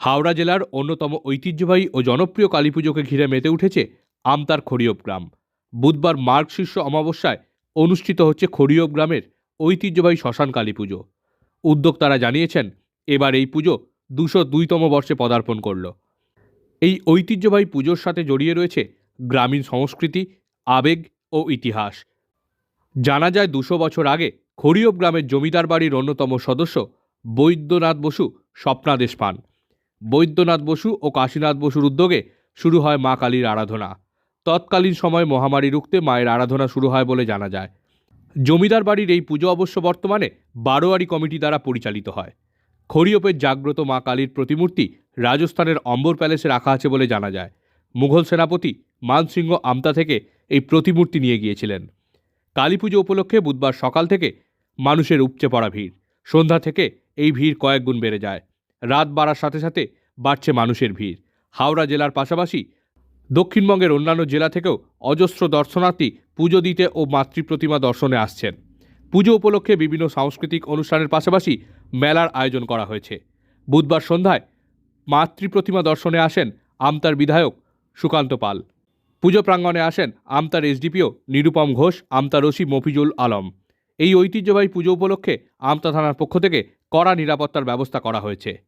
হাওড়া জেলার অন্যতম ঐতিহ্যবাহী ও জনপ্রিয় কালীপুজোকে ঘিরে মেতে উঠেছে আমতার খড়িয়প গ্রাম। বুধবার মার্গ শীর্ষ অমাবস্যায় অনুষ্ঠিত হচ্ছে খড়িয়প গ্রামের ঐতিহ্যবাহী শ্মশান কালী পুজো। উদ্যোক্তারা জানিয়েছেন, এবার এই পুজো দুশো দুইতম বর্ষে পদার্পণ করল। এই ঐতিহ্যবাহী পুজোর সাথে জড়িয়ে রয়েছে গ্রামীণ সংস্কৃতি, আবেগ ও ইতিহাস। জানা যায়, দুশো বছর আগে খড়িয়প গ্রামের জমিদার বাড়ির অন্যতম সদস্য বৈদ্যনাথ বসু স্বপ্নাদেশ পান। বৈদ্যনাথ বসু ও কাশীনাথ বসুর উদ্যোগে শুরু হয় মা কালীর আরাধনা। তৎকালীন সময় মহামারী রুখতে মায়ের আরাধনা শুরু হয় বলে জানা যায়। জমিদার বাড়ির এই পুজো অবশ্য বর্তমানে বারোয়ারি কমিটি দ্বারা পরিচালিত হয়। খড়িয়পের জাগ্রত মা কালীর প্রতিমূর্তি রাজস্থানের অম্বর প্যালেসে রাখা আছে বলে জানা যায়। মুঘল সেনাপতি মানসিংহ আমতা থেকে এই প্রতিমূর্তি নিয়ে গিয়েছিলেন। কালী পুজো উপলক্ষে বুধবার সকাল থেকে মানুষের উপচে পড়া ভিড়। সন্ধ্যা থেকে এই ভিড় কয়েক গুণ বেড়ে যায়। রাত বাড়ার সাথে সাথে বাড়ছে মানুষের ভিড়। হাওড়া জেলার পাশাপাশি দক্ষিণবঙ্গের অন্যান্য জেলা থেকেও অজস্র দর্শনার্থী পুজো দিতে ও মাতৃ প্রতিমা দর্শনে আসছেন। পুজো উপলক্ষে বিভিন্ন সাংস্কৃতিক অনুষ্ঠানের পাশাপাশি মেলার আয়োজন করা হয়েছে। বুধবার সন্ধ্যায় মাতৃ প্রতিমা দর্শনে আসেন আমতার বিধায়ক সুকান্ত পাল। পুজো প্রাঙ্গণে আসেন আমতার এসডিপিও নিরুপম ঘোষ, আমতার ওসি মফিজুল আলম। এই ঐতিহ্যবাহী পুজো উপলক্ষে আমতা থানার পক্ষ থেকে কড়া নিরাপত্তার ব্যবস্থা করা হয়েছে।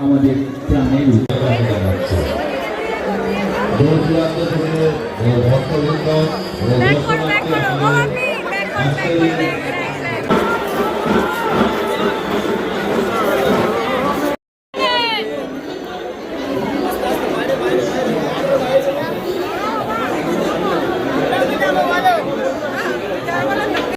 আমাদের প্রাণের উৎসব জানাচ্ছে দূর দূরান্ত থেকে ভক্তবৃন্দ